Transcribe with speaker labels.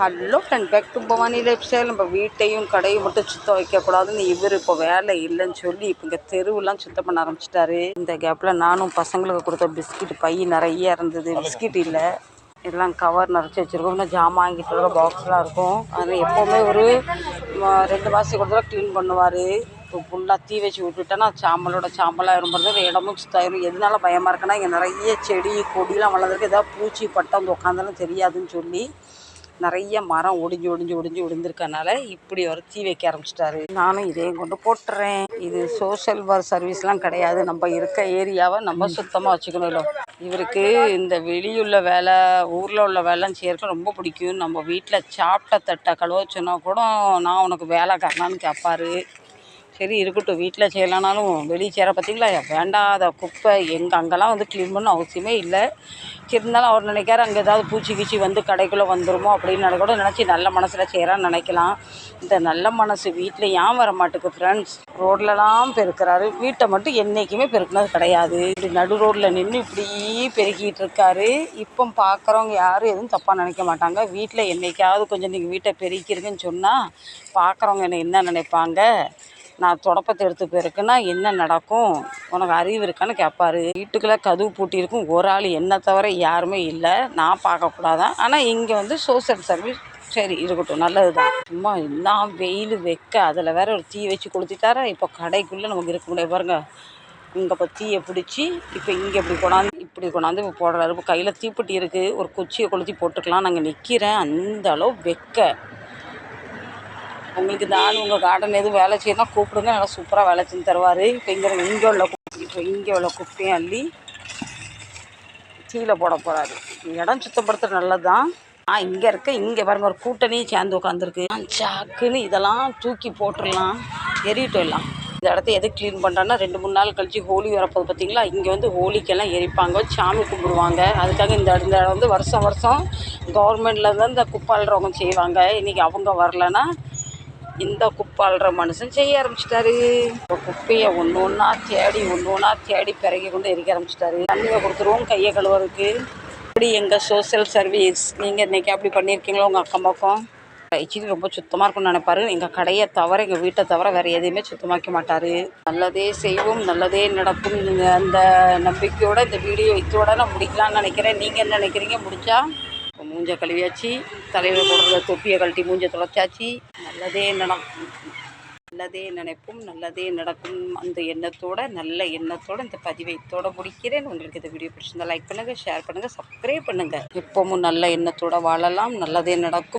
Speaker 1: Hello friend back to Bhavani life style நம்ம வீட்டையும் கடையும் மட்டும் சுத்தம் வைக்கக்கூடாதுன்னு இவர் இப்போ வேலை இல்லைன்னு சொல்லி இப்போ இங்கே தெருவெல்லாம் சுத்தம் பண்ண ஆரம்பிச்சிட்டாரு. இந்த கேப்பில் நானும் பசங்களுக்கு கொடுத்த பிஸ்கட் பை நிறைய இருந்தது. பிஸ்கட் இல்லை. எல்லாம் கவர் நிறச்சி வச்சுருக்கோம். இன்னும் ஜாமான் வாங்கிட்டு வர பாக்ஸ்லாம் இருக்கும். அதில் எப்போவுமே ஒரு ரெண்டு மாதத்துக்கு ஒரு தடவை க்ளீன் பண்ணுவார். இப்போ ஃபுல்லாக தீ வச்சு விட்டுட்டேன்னா சாம்பலோட சாம்பலாக இரும்புறது இடமும் சுத்தாயிரும். எதனால பயமாக இருக்குன்னா இங்கே நிறைய செடி கொடிலாம் வளர்ந்துருக்கு ஏதாவது பூச்சி பட்டம் வந்து உட்காந்தாலும் தெரியாதுன்னு சொல்லி நிறைய மரம் ஒடிஞ்சு ஒடிஞ்சு ஒடிஞ்சு ஒடிஞ்சிருக்கனால இப்படி ஒரு தீ வைக்க ஆரம்பிச்சிட்டாரு. நானும் இதையும் கொண்டு போட்டுறேன். இது சோஷியல் ஒர்க் சர்வீஸ்லாம் கிடையாது. நம்ம இருக்க ஏரியாவை நம்ம சுத்தமாக வச்சுக்கணும் இவருக்கு இந்த வெளியுள்ள வேலை ஊரில் உள்ள வேலைலாம் செய்யறதுக்கு ரொம்ப பிடிக்கும். நம்ம வீட்டில் சாப்பிட்ட தட்டை கழுவ கூட நான் உனக்கு வேலைக்காரனான்னு கேட்பாரு சரி இருக்கட்டும். வீட்டில் செய்யலைனாலும் வெளியே சேர பார்த்தீங்களா வேண்டாத குப்பை. எங்கே அங்கெல்லாம் வந்து க்ளீன் பண்ண அவசியமே இல்லை. இருந்தாலும் அவர் நினைக்காரு அங்கே ஏதாவது பூச்சி கீச்சி வந்து கடைக்குள்ளே வந்துருமோ அப்படின்னு கூட நினச்சி நல்ல மனசில் செய்கிறான்னு நினைக்கலாம். இந்த நல்ல மனசு வீட்டில் ஏன் வர மாட்டேங்குது ஃப்ரெண்ட்ஸ் ரோட்லலாம் பெருக்கிறாரு. வீட்டை மட்டும் என்றைக்குமே பெருக்குனது கிடையாது. இப்படி நடு ரோட்டில் நின்று இப்படி பெருக்கிட்டு இருக்காரு. இப்போ பார்க்குறவங்க யாரும் எதுவும் தப்பாக நினைக்க மாட்டாங்க. வீட்டில் என்னைக்காவது கொஞ்சம் நீங்கள் வீட்டை பெருக்கிருங்கன்னு சொன்னால் பார்க்குறவங்க என்ன என்ன நினைப்பாங்க? நான் தொடப்பத்தை எடுத்து போயிருக்கேன்னா என்ன நடக்கும்? உனக்கு அறிவு இருக்கான்னு கேட்பாரு வீட்டுக்குள்ளே கதவு பூட்டியிருக்கும் ஒரு ஆள் என்னை தவிர யாருமே இல்லை. நான் பார்க்கக்கூடாதான் ஆனால் இங்கே வந்து சோசியல் சர்வீஸ் சரி இருக்கட்டும். நல்லது தான் சும்மா எல்லாம் வெயில் வைக்க. அதில் வேற ஒரு தீ வச்சு கொளுத்திட்டாரா? இப்போ கடைக்குள்ளே நமக்கு இருக்க முடியாது. பாருங்க. இங்கே இப்போ தீயை பிடிச்சி இப்போ இங்கே இப்படி கொண்டாந்து இப்படி கொண்டாந்து இப்போ போடுறாரு. இப்போ கையில் தீப்பெட்டி இருக்குது ஒரு குச்சியை கொளுத்தி போட்டுக்கலாம் நாங்கள் நிற்கிறேன் அந்த அளவு வெக்க. உங்களுக்கு நானும் உங்கள் கார்டன் எதுவும் வேலை செய்யணும் கூப்பிடுங்க. நல்லா சூப்பராக வேலை செஞ்சு தருவார். இப்போ இங்கே இங்கே உள்ள குப்பை இப்போ இங்கே உள்ள குப்பையும் அள்ளி கீழே போட போகிறாரு இடம் சுத்தப்படுத்துறது நல்லது தான் ஆ இங்கே இருக்க இங்கே பாருங்க ஒரு கூட்டணியும் சேர்ந்து உட்காந்துருக்கு சாக்குன்னு இதெல்லாம் தூக்கி போட்டுடலாம். எரியட்டும் எல்லாம். இந்த இடத்த எது க்ளீன் பண்ணுறான்னா ரெண்டு மூணு நாள் கழிச்சு ஹோலி வரப்போது பார்த்தீங்களா இங்கே வந்து ஹோலிக்கெல்லாம் எரிப்பாங்க சாமி கும்பிடுவாங்க. அதுக்காக இந்த இந்த இடம் வந்து வருஷம் வருஷம் கவர்மெண்ட்டில் தான் இந்த குப்பாளுறவங்க செய்வாங்க. இன்றைக்கி அவங்க வரலன்னா இந்த குப்பாளுற மனுஷன் செய்ய ஆரம்பிச்சிட்டாரு. இப்போ குப்பையை ஒன்று ஒன்றா தேடி ஒன்று ஒன்றா தேடி பிறகி கொண்டு எரிக்க ஆரம்பிச்சிட்டாரு. தண்ணியை கொடுத்துருவோம் கையை கழுவுறதுக்கு. இப்படி எங்கள் சோஷியல் சர்வீஸ் நீங்கள் இன்றைக்கி அப்படி பண்ணியிருக்கீங்களோ உங்கள் அக்கம் பக்கம்? ஆக்சுவலி ரொம்ப சுத்தமாக இருக்கும்னு நினைப்பாரு. எங்கள் கடையை தவிர எங்கள் வீட்டை தவிர வேறு எதையுமே சுத்தமாக்க மாட்டார். நல்லதே செய்வோம் நல்லதே நடக்கும். அந்த நம்பிக்கையோட இந்த வீடியோ இதோட நான் முடிக்கலாம்னு நினைக்கிறேன். நீங்கள் என்ன நினைக்கிறீங்க? முடிச்சா? இப்போ மூஞ்ச கழுவியாச்சு தலையில் போடுற தொப்பியை கழட்டி மூஞ்ச தொலைச்சாச்சு நல்லதே நடக்கும். நல்லதே நினைப்போம் நல்லதே நடக்கும். அந்த எண்ணத்தோட நல்ல எண்ணத்தோட இந்த பதிவை இதோட முடிக்கிறேன். உங்களுக்கு இந்த வீடியோ பிடிச்சிருந்தா லைக் பண்ணுங்கள் ஷேர் பண்ணுங்கள் சப்ஸ்கிரைப் பண்ணுங்கள் எப்பவும் நல்ல எண்ணத்தோட வாழலாம். நல்லதே நடக்கும்.